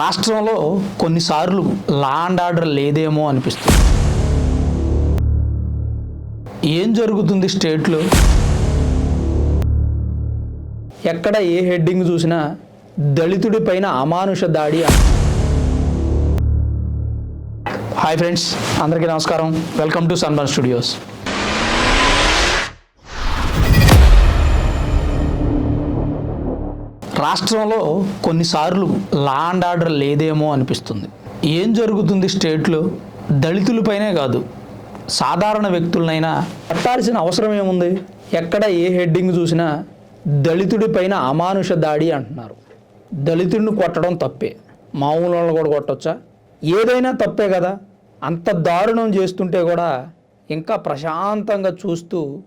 రాష్ట్రంలో కొన్నిసార్లు law and order లేదేమో అనిపిస్తుంది. ఏం జరుగుతుంది స్టేట్లో? ఎక్కడ ఏ హెడ్డింగ్ చూసినా దళితుడి పైన అమానుష దాడి హాయ్ ఫ్రెండ్స్ అందరికీ నమస్కారం. Welcome to Sunburn Studios. రాష్ట్రంలో కొన్నిసార్లు లా అండ్ ఆర్డర్ లేదేమో అనిపిస్తుంది. ఏం జరుగుతుంది స్టేట్లో? దళితులపైనే కాదు. సాధారణ వ్యక్తులనైనా పట్టాల్సిన అవసరం ఏముంది? ఎక్కడ ఏ హెడ్డింగ్ చూసినా దళితుడి పైన అమానుష దాడి అంటున్నారు. దళితుడిని కొట్టడం తప్పే. మామూలు వాళ్ళని కూడా కొట్టొచ్చా? ఏదైనా తప్పే కదా. అంత దారుణం చేస్తుంటే కూడా ఇంకా ప్రశాంతంగా చూస్తూ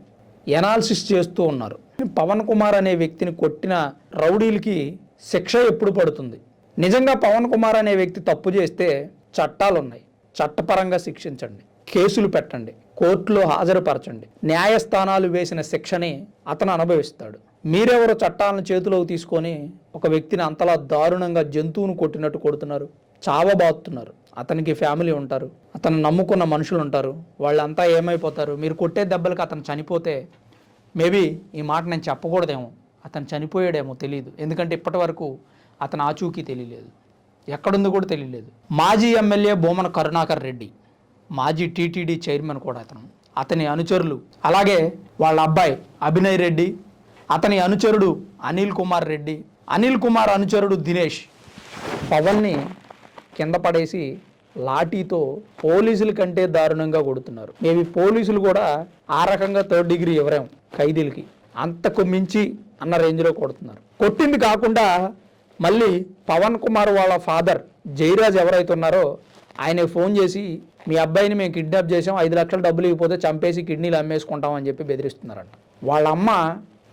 ఎనాలిసిస్ చేస్తూ ఉన్నారు. పవన్ కుమార్ అనే వ్యక్తిని కొట్టిన రౌడీలకి శిక్ష ఎప్పుడు పడుతుంది? నిజంగా పవన్ కుమార్ అనే వ్యక్తి తప్పు చేస్తే చట్టాలున్నాయి. చట్టపరంగా శిక్షించండి. కేసులు పెట్టండి. కోర్టులో హాజరుపరచండి. న్యాయస్థానాలు వేసిన శిక్షని అతను అనుభవిస్తాడు. మీరెవరో చట్టాలను చేతిలోకి తీసుకొని ఒక వ్యక్తిని అంతలా దారుణంగా జంతువును కొట్టినట్టు కొడుతున్నారు. చావబాతున్నారు అతనికి ఫ్యామిలీ ఉంటారు. అతను నమ్ముకున్న మనుషులు ఉంటారు. వాళ్ళంతా ఏమైపోతారు? మీరు కొట్టే దెబ్బలకి అతను చనిపోతే మేబీ ఈ మాట నేను చెప్పకూడదేమో అతను చనిపోయాడేమో తెలియదు ఎందుకంటే ఇప్పటి వరకు అతను ఆచూకీ తెలియలేదు. ఎక్కడుందో కూడా తెలియలేదు. మాజీ ఎమ్మెల్యే బోమన కరుణాకర్ రెడ్డి మాజీ టీటీడీ చైర్మన్ కూడా అతను. అతని అనుచరులు అలాగే వాళ్ళ అబ్బాయి అభినయ్ రెడ్డి అతని అనుచరుడు అనిల్ కుమార్ రెడ్డి అనిల్ కుమార్ అనుచరుడు దినేష్ పవన్ని కింద పడేసి లాఠీతో పోలీసుల కంటే దారుణంగా కొడుతున్నారు. మేబీ పోలీసులు కూడా ఆ రకంగా థర్డ్ డిగ్రీ ఇవ్వరాం ఖైదీలకి. అంతకు మించి అన్న రేంజ్లో కొడుతున్నారు. కొట్టింది కాకుండా మళ్ళీ పవన్ కుమార్ వాళ్ళ ఫాదర్ జయరాజ్ ఎవరైతే ఉన్నారో ఆయన ఫోన్ చేసి మీ అబ్బాయిని మేము కిడ్నాప్ చేసాం ఐదు లక్షల డబ్బులు ఇవ్వకపోతే చంపేసి కిడ్నీలు అమ్మేసుకుంటాం అని చెప్పి బెదిరిస్తున్నారంట. వాళ్ళ అమ్మ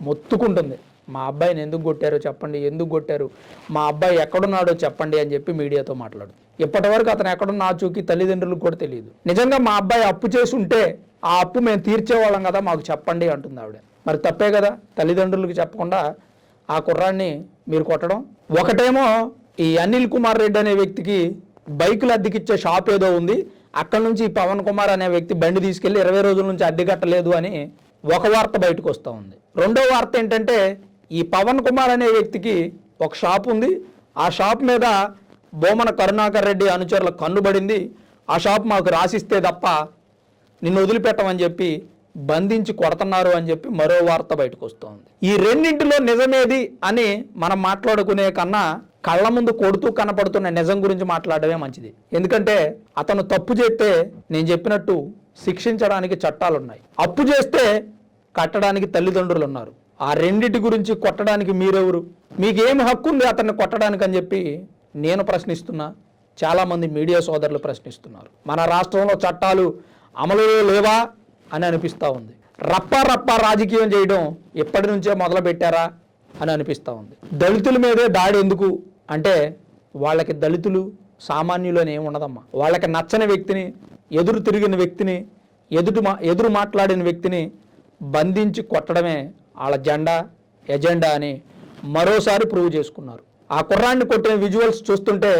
మొత్తుకుంటుంది. మా అబ్బాయిని ఎందుకు కొట్టారో చెప్పండి ఎందుకు కొట్టారు మా అబ్బాయి ఎక్కడున్నాడో చెప్పండి అని చెప్పి మీడియాతో మాట్లాడు. ఇప్పటి వరకు అతను ఎక్కడున్న ఆచూకీ తల్లిదండ్రులకు కూడా తెలియదు. నిజంగా మా అబ్బాయి అప్పు చేసి ఉంటే ఆ అప్పు మేము తీర్చేవాళ్ళం కదా మాకు చెప్పండి అంటుంది ఆవిడ. మరి తప్పే కదా తల్లిదండ్రులకు చెప్పకుండా ఆ కుర్రాన్ని మీరు కొట్టడం? ఒకటేమో ఈ అనిల్ కుమార్ రెడ్డి అనే వ్యక్తికి బైకులు అద్దెకిచ్చే షాప్ ఏదో ఉంది అక్కడ నుంచి పవన్ కుమార్ అనే వ్యక్తి బండి తీసుకెళ్ళి ఇరవై రోజుల నుంచి అద్దె కట్టలేదు అని ఒక వార్త బయటకు వస్తూ ఉంది. రెండో వార్త ఏంటంటే ఈ పవన్ కుమార్ అనే వ్యక్తికి ఒక షాప్ ఉంది. ఆ షాప్ మీద బోమన కరుణాకర్ రెడ్డి అనుచరుల కన్నుబడింది ఆ షాప్ మాకు రాసిస్తే తప్ప నిన్ను వదిలిపెట్టమని చెప్పి బంధించి కొడుతున్నారు అని చెప్పి మరో వార్త బయటకు వస్తుంది. ఈ రెండింటిలో నిజమేది అని మనం మాట్లాడుకునే కన్నా కళ్ళ ముందు కొడుతూ కనపడుతున్న నిజం గురించి మాట్లాడమే మంచిది. ఎందుకంటే అతను తప్పు చేస్తే నేను చెప్పినట్టు శిక్షించడానికి చట్టాలు ఉన్నాయి అప్పు చేస్తే కట్టడానికి తల్లిదండ్రులు ఉన్నారు ఆ రెండిటి గురించి కొట్టడానికి మీరెవరు? మీకేం హక్కు ఉంది అతన్ని కొట్టడానికి అని చెప్పి నేను ప్రశ్నిస్తున్నా. చాలామంది మీడియా సోదరులు ప్రశ్నిస్తున్నారు. మన రాష్ట్రంలో చట్టాలు అమలులో లేవా అని అనిపిస్తూ ఉంది. రప్ప రప్ప రాజకీయం చేయడం ఎప్పటి నుంచే మొదలు పెట్టారా అని అనిపిస్తూ ఉంది. దళితుల మీదే దాడి ఎందుకు? అంటే వాళ్ళకి దళితులు సామాన్యులు అని ఉండదమ్మా. వాళ్ళకి నచ్చని వ్యక్తిని ఎదురు తిరిగిన వ్యక్తిని ఎదుటి మా ఎదురు మాట్లాడిన వ్యక్తిని బంధించి కొట్టడమే వాళ్ళ జెండా ఎజెండా అని మరోసారి ప్రూవ్ చేసుకున్నారు. ఆ కుర్రాన్ని కొట్టిన విజువల్స్ చూస్తుంటే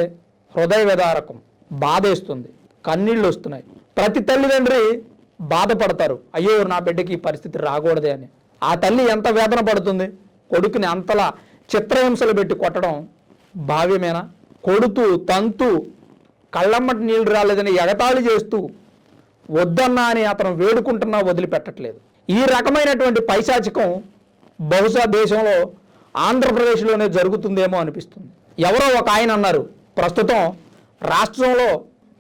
హృదయ విదారకం బాధేస్తుంది కన్నీళ్ళు వస్తున్నాయి. ప్రతి తల్లిదండ్రి బాధపడతారు. అయ్యో నా బిడ్డకి ఈ పరిస్థితి రాకూడదే అని. ఆ తల్లి ఎంత వేదన పడుతుంది? కొడుకుని అంతలా చిత్రహింసలు పెట్టి కొట్టడం భావ్యమేనా? కొడుతూ తంతు కళ్ళమ్మటి నీళ్ళు రాలేదని ఎగతాళి చేస్తూ వద్దన్నా అని అతను వేడుకుంటున్నా వదిలిపెట్టట్లేదు. ఈ రకమైనటువంటి పైశాచికం బహుశా దేశంలో ఆంధ్రప్రదేశ్లోనే జరుగుతుందేమో అనిపిస్తుంది. ఎవరో ఒక ఆయన అన్నారు ప్రస్తుతం రాష్ట్రంలో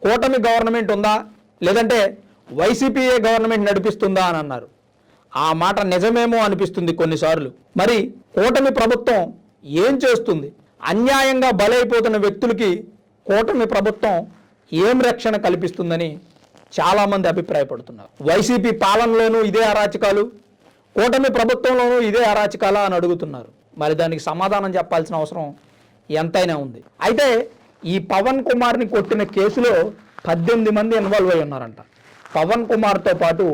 కూటమి గవర్నమెంట్ ఉందా? లేదంటే వైసీపీఏ గవర్నమెంట్ నడిపిస్తుందా? అని అన్నారు. ఆ మాట నిజమేమో అనిపిస్తుంది కొన్నిసార్లు. మరి కూటమి ప్రభుత్వం ఏం చేస్తుంది? అన్యాయంగా బలైపోతున్న వ్యక్తులకి కూటమి ప్రభుత్వం ఏం రక్షణ కల్పిస్తుందని చాలామంది అభిప్రాయపడుతున్నారు. వైసీపీ పాలనలోనూ ఇదే అరాచకాలు కూటమి ప్రభుత్వంలోనూ ఇదే అరాచకాలా అని అడుగుతున్నారు. మరి దానికి సమాధానం చెప్పాల్సిన అవసరం ఎంతైనా ఉంది. అయితే ఈ పవన్ కుమార్ని కొట్టిన కేసులో పద్దెనిమిది మంది ఇన్వాల్వ్ అయి ఉన్నారంట. పవన్ కుమార్తో పాటు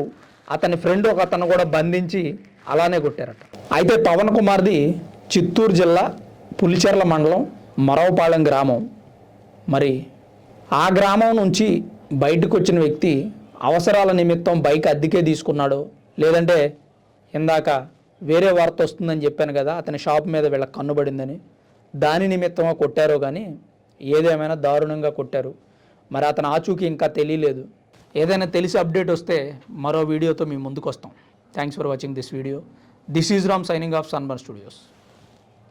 అతని ఫ్రెండ్ ఒక అతను కూడా బంధించి అలానే కొట్టారట. అయితే పవన్ కుమార్ది చిత్తూరు జిల్లా పులిచెర్ల మండలం మరవపాలెం గ్రామం. మరి ఆ గ్రామం నుంచి బయటకు వచ్చిన వ్యక్తి అవసరాల నిమిత్తం బైక్ అద్దెకే తీసుకున్నాడు లేదంటే ఇందాక వేరే వార్త వస్తుందని చెప్పాను కదా అతని షాప్ మీద వీళ్ళ కన్నుబడిందని దాని నిమిత్తమో కొట్టారో కానీ ఏదేమైనా దారుణంగా కొట్టారు. మరి అతని ఆచూకీ ఇంకా తెలియలేదు. ఏదైనా తెలిసి అప్డేట్ వస్తే మరో వీడియోతో మీ ముందుకు వస్తాం thanks for watching this video this is Ram signing off Sunburn Studios